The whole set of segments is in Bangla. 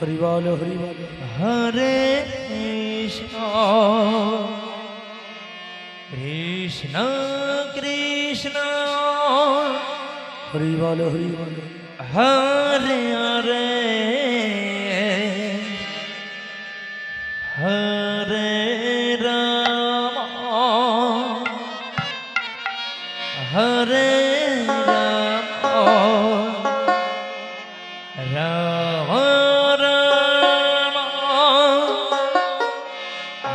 હરિવાલ હરિવાલ હરે કૃષ્ણ કૃષ્ણ કૃષ્ણ હરિવાલ હરિવાલ હરે હરે હરે રામ હરે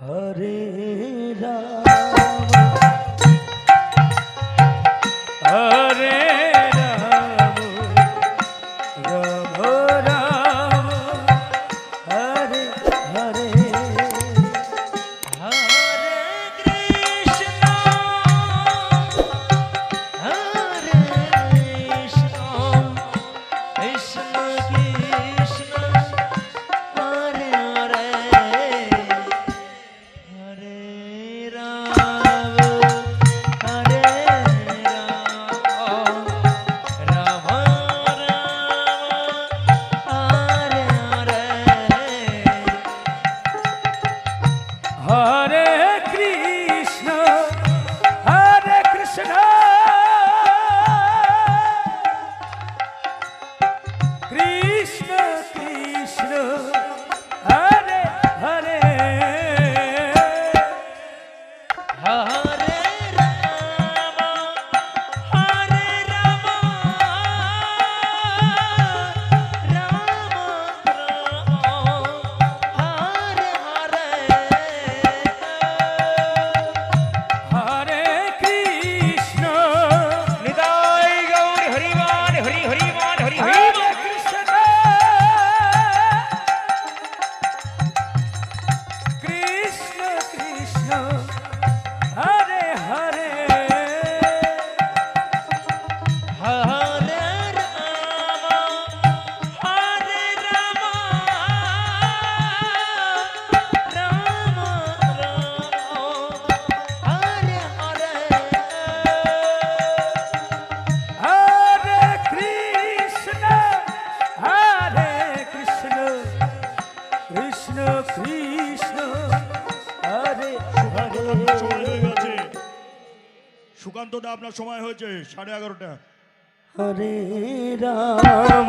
हरे কৃষ্ণ হরে আপনার সময় হয়েছে সাড়ে এগারোটা। হরে রাম।